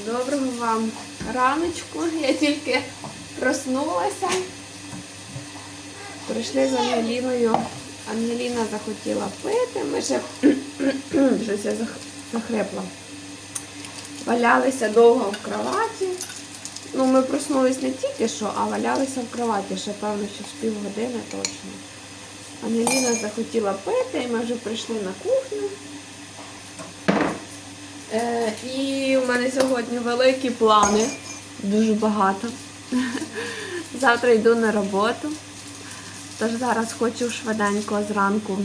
Доброго вам раночку. Я тільки проснулася. Прийшли з Ангеліною. Ангеліна захотіла пити. Ми ще щось я захрипла. Валялися довго в кроваті. Ну, ми проснулись не тільки що, а валялися в кроваті. Ще певно, що з півгодини точно. Ангеліна захотіла пити, і ми вже прийшли на кухню. Е, і у мене сьогодні великі плани, дуже багато. Завтра йду на роботу. Тож зараз хочу швиденько зранку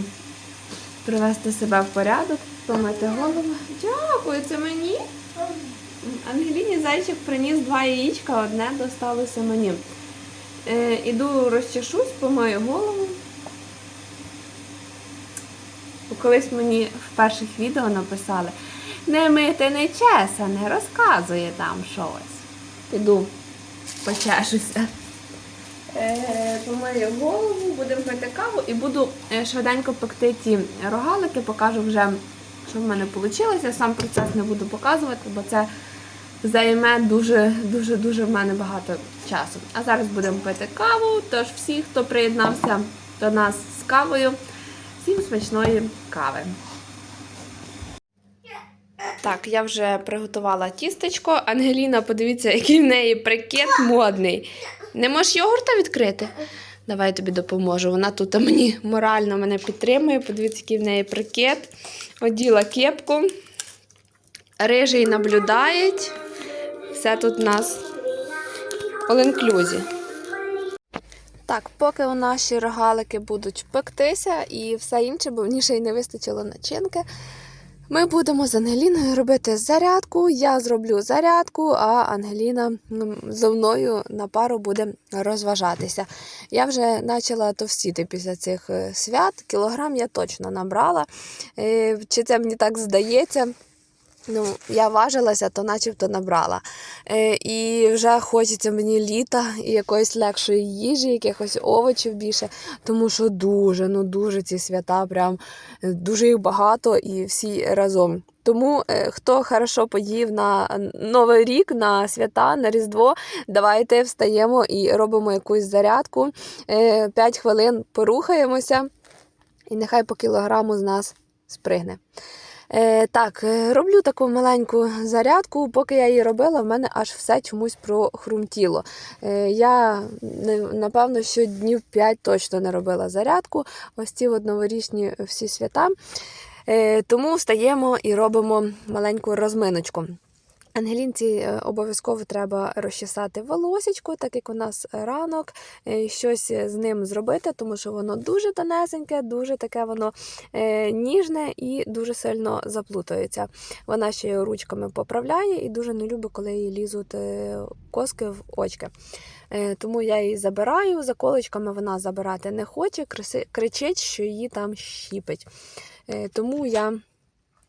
привести себе в порядок, помити голову. Дякую, це мені. Ангеліні зайчик приніс два яєчка, одне досталося мені. Е, іду розчешусь, помию голову. Колись мені в перших відео написали, не мити не чесане, розказує там щось. Піду почешуся. Е, помию голову, будемо пити каву і буду е, швиденько пекти ті рогалики, покажу вже, що в мене вийшло. Сам процес не буду показувати, бо це займе дуже, дуже, дуже в мене багато часу. А зараз будемо пити каву. Тож всі, хто приєднався до нас з кавою, всім смачної кави. Так, я вже приготувала тістечко. Ангеліна, подивіться, який в неї прикет модний. Не можеш йогурта відкрити? Давай я тобі допоможу. Вона тут мені морально мене підтримує. Подивіться, який в неї прикет. Оділа кепку. Рижий наблюдають. Все тут у нас all-inclusive. Так, поки у наші рогалики будуть пектися і все інше, бо мені ще й не вистачило начинки. Ми будемо з Ангеліною робити зарядку. Я зроблю зарядку, а Ангеліна зо мною на пару буде розважатися. Я вже почала товстіти після цих е, свят. Кілограм я точно набрала. Е, Чи це мені так здається? Ну, я важилася, то начебто набрала. Е, і вже хочеться мені літа і якоїсь легшої їжі, якихось овочів більше, тому що дуже, ну дуже ці свята, прям е, дуже їх багато і всі разом. Тому е, хто хорошо поїв на Новий рік, на свята, на Різдво, давайте встаємо і робимо якусь зарядку. 5 хвилин порухаємося, і нехай по кілограму з нас спригне. Е, так, е, роблю таку маленьку зарядку. Поки я її робила, в мене аж все чомусь прохрумтіло. Е, я напевно що днів 5 точно не робила зарядку. Ось ці новорічні всі свята. Е, тому встаємо і робимо маленьку розминочку. Ангелінці е, обов'язково треба розчесати волосечко, так як у нас ранок, е, щось з ним зробити, тому що воно дуже тонесеньке, дуже таке воно е, ніжне і дуже сильно заплутається. Вона ще й ручками поправляє і дуже не любить, коли їй лізуть е, коски в очки. Е, Тому я її забираю, за колечками вона забирати не хоче, кричить, що її там щіпить. Е, Тому я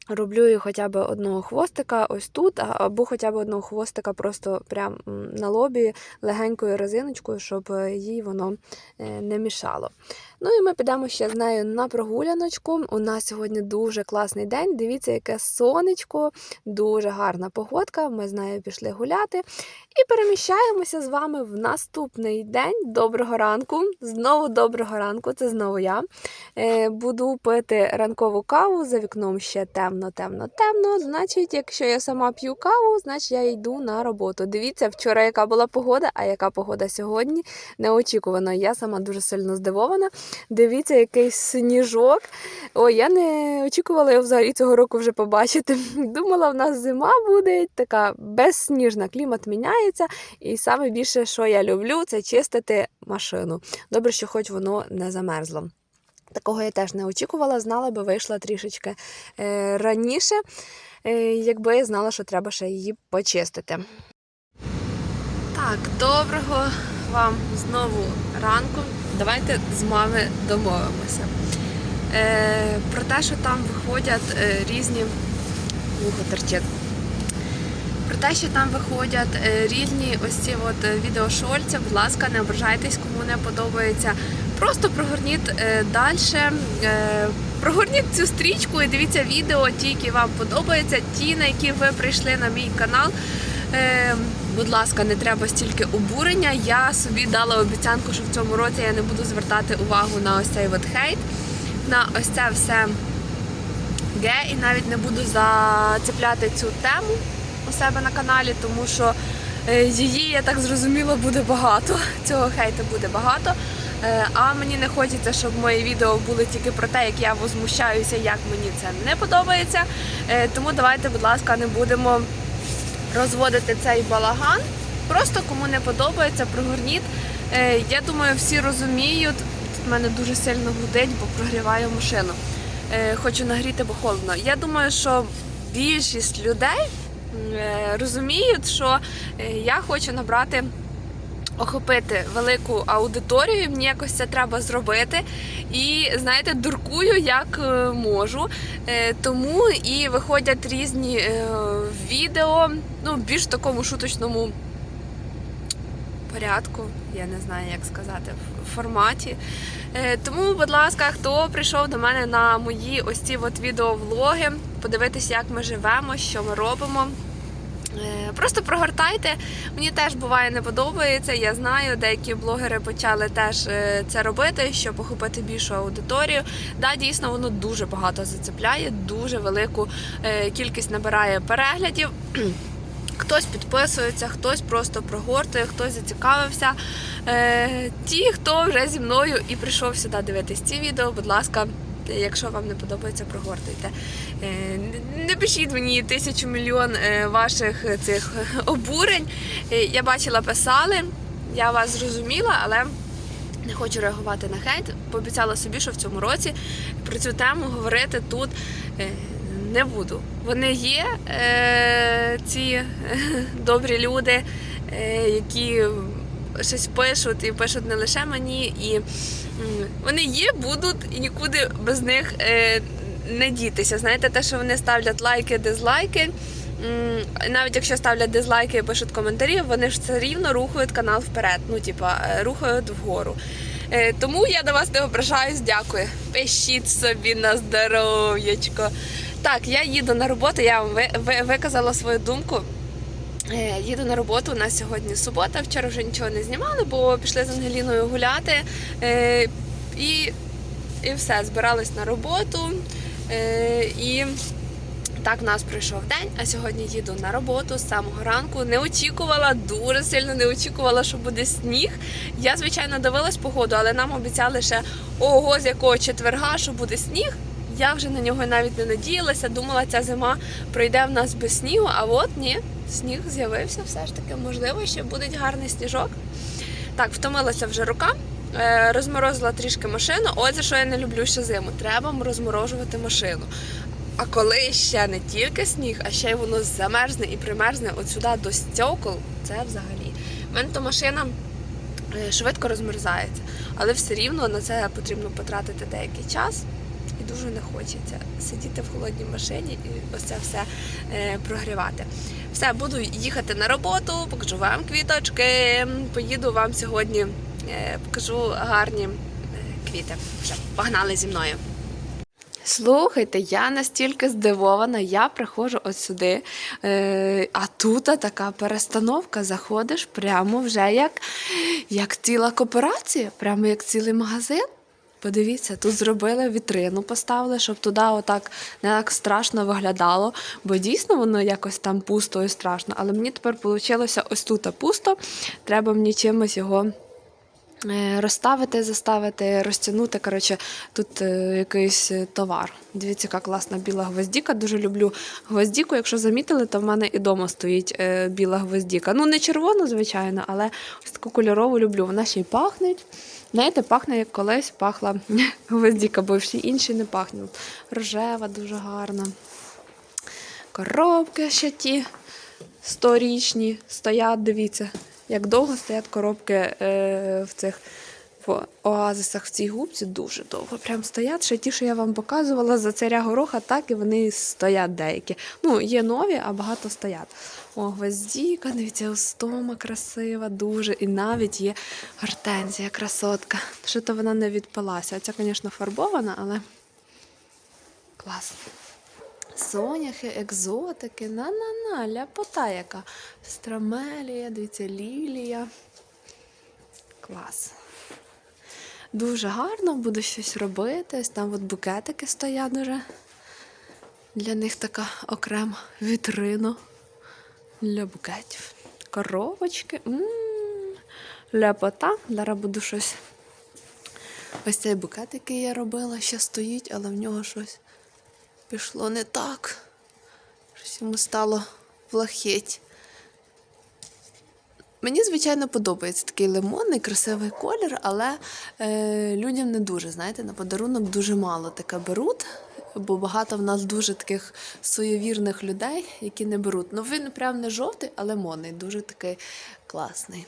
роблю хоча б одного хвостика ось тут, або хоча б одного хвостика просто прям на лобі легенькою резиночкою, щоб е, їй воно е, не мішало. Ну і ми підемо ще з нею на прогуляночку. У нас сьогодні дуже класний день. Дивіться, яке сонечко, дуже гарна погодка. Ми з нею пішли гуляти і переміщаємося з вами в наступний день. Доброго ранку! Знову доброго ранку, це знову я. Е, Буду пити ранкову каву, за вікном ще темно, темно, темно. Значить, якщо я сама п'ю каву, значить я йду на роботу. Дивіться, вчора яка була погода, а яка погода сьогодні. Неочікувано. Я сама дуже сильно здивована. Дивіться, який сніжок. Ой, я не очікувала його взагалі цього року вже побачити. Думала, в нас зима буде така безсніжна, клімат міняється. І саме більше, що я люблю, це чистити машину. Добре, що хоч воно не замерзло. Такого я теж не очікувала, знала би, вийшла трішечки е, раніше, е, якби я знала, що треба ще її почистити. Так, доброго вам знову ранку. Давайте з вами домовимося. Е, про те, що там виходять е, різні вухо терчить. Про те, що там виходять е, різні ось ці от е, відеошольці, будь ласка, не ображайтесь, кому не подобається. Просто прогорніть далі. Прогорніть цю стрічку і дивіться відео, ті, які вам подобаються, ті, на які ви прийшли на мій канал. Будь ласка, не треба стільки обурення. Я собі дала обіцянку, що в цьому році я не буду звертати увагу на ось цей от хейт, на ось це все ге, і навіть не буду зацепляти цю тему у себе на каналі, тому що е, її, я так зрозуміла, буде багато. Цього хейту буде багато. Е, А мені не хочеться, щоб мої відео були тільки про те, як я возмущаюся, як мені це не подобається. Е, Тому давайте, будь ласка, не будемо розводити цей балаган. Просто кому не подобається, прогорніть. Е, Я думаю, всі розуміють. Тут мене дуже сильно гудить, бо прогріваю машину. Е, Хочу нагріти, бо холодно. Я думаю, що більшість людей е, розуміють, що я хочу набрати охопити велику аудиторію, мені якось це треба зробити. І знаєте, дуркую як можу. Тому і виходять різні відео, ну, більш такому шуточному порядку, я не знаю, як сказати, в форматі. Е, Тому, будь ласка, хто прийшов до мене на мої ось ці от відеовлоги, подивитися, як ми живемо, що ми робимо. Е, Просто прогортайте. Мені теж буває не подобається. Я знаю, деякі блогери почали теж е, це робити, щоб охопити більшу аудиторію. Да, дійсно, воно дуже багато зацепляє, дуже велику е, кількість набирає переглядів. Хтось підписується, хтось просто прогортує, хтось зацікавився. Ті, хто вже зі мною і прийшов сюди дивитись ці відео, будь ласка, якщо вам не подобається, прогортуйте. Е, не- пишіть мені тисячу мільйон е, ваших цих обурень. Е, Я бачила, писали, я вас зрозуміла, але. Не хочу реагувати на хейт. Пообіцяла собі, що в цьому році про цю тему говорити тут не буду. Вони є, ці добрі люди, які щось пишуть і пишуть не лише мені. І вони є, будуть і нікуди без них е, не дітися. Знаєте, те, що вони ставлять лайки, дизлайки. Навіть якщо ставлять дизлайки і пишуть коментарі, вони ж все рівно рухають канал вперед. Ну, типа, е, рухають вгору. Е, Тому я до вас не ображаюсь, дякую. Пишіть собі на здоров'ячко. Так, я їду на роботу, я вам ви- ви- виказала свою думку. Їду на роботу. У нас сьогодні субота. Вчора вже нічого не знімали, бо пішли з Ангеліною гуляти. Е, І, і все, збирались на роботу. Е, І так в нас пройшов день, а сьогодні їду на роботу з самого ранку. Не очікувала, дуже сильно не очікувала, що буде сніг. Я, звичайно, дивилась погоду, але нам обіцяли ще ого, з якого четверга, що буде сніг. Я вже на нього навіть не надіялася. Думала, ця зима пройде в нас без снігу, а от ні, сніг з'явився все ж таки. Можливо, ще буде гарний сніжок. Так, втомилася вже рука. Е, Розморозила трішки машину. От що я не люблю ще зиму. Треба розморожувати машину. А коли ще не тільки сніг, а ще й воно замерзне і примерзне от сюди до стекол, це взагалі. У мене то машина е, швидко розмерзається, але все рівно на це потрібно потратити деякий час. І дуже не хочеться сидіти в холодній машині і ось це все е, прогрівати. Все, буду їхати на роботу, покажу вам квіточки. Поїду вам сьогодні, покажу гарні е, квіти. Все, погнали зі мною. Слухайте, я настільки здивована, я приходжу от сюди, е, а тут така перестановка. Заходиш прямо вже як, як ціла кооперація, прямо як цілий магазин. Подивіться, тут зробили вітрину, поставили, щоб туди отак не так страшно виглядало, бо дійсно воно якось там пусто і страшно. Але мені тепер вийшло ось тут пусто. Треба мені чимось його е, розставити, заставити, розтягнути. Коротше, тут е, якийсь е, товар. Дивіться, яка класна біла гвоздіка. Дуже люблю гвоздіку. Якщо замітили, то в мене і вдома стоїть е, біла гвоздіка. Ну, не червона, звичайно, але ось таку кольорову люблю. Вона ще й пахне. Знаєте, пахне, як колись пахла гвоздіка, бо всі інші не пахнуть. Рожева, дуже гарна. Коробки ще ті сторічні стоять, дивіться, як довго стоять коробки е, в цих в оазисах в цій губці, дуже довго прям стоять. Ще ті, що я вам показувала за царя гороха, так і вони стоять деякі. Ну, є нові, а багато стоять. О, гвоздіка, дивіться, остома красива, дуже. І навіть є гортензія, красотка. Що то вона не відпалася. Ця, звісно, фарбована, але клас. Соняхи, екзотики. На-на-на, ляпота яка. Страмелія, дивіться, лілія. Клас. Дуже гарно, буду щось робити. Ось там от букетики стоять уже. Для них така окрема вітрина для букетів. Коробочки. Ляпота. Зараз буду щось. Ось цей букет, який я робила, ще стоїть, але в нього щось пішло не так. Щось йому стало плахеть. Мені, звичайно, подобається такий лимонний, красивий колір, але е, людям не дуже, знаєте, на подарунок дуже мало таке беруть, бо багато в нас дуже таких суєвірних людей, які не беруть. Ну, він прям не жовтий, а лимонний, дуже такий класний.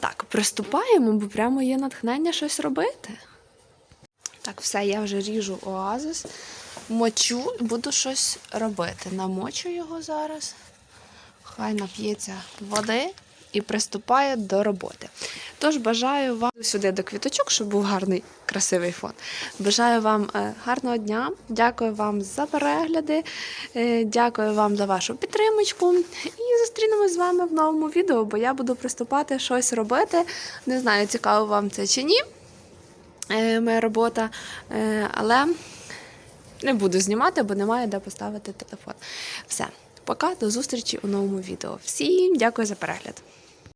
Так, приступаємо, бо прямо є натхнення щось робити. Так, все, я вже ріжу оазис, мочу буду щось робити. Намочу його зараз. Хай нап'ється води і приступає до роботи. Тож бажаю вам сюди до квіточок, щоб був гарний, красивий фон. Бажаю вам е, гарного дня. Дякую вам за перегляди. е, Дякую вам за вашу підтримочку. І зустрінемось з вами в новому відео, бо я буду приступати щось робити. Не знаю, цікаво вам це чи ні. Е, Моя робота, Е, але не буду знімати, бо немає де поставити телефон. Все, пока, до зустрічі у новому відео. Всім дякую за перегляд.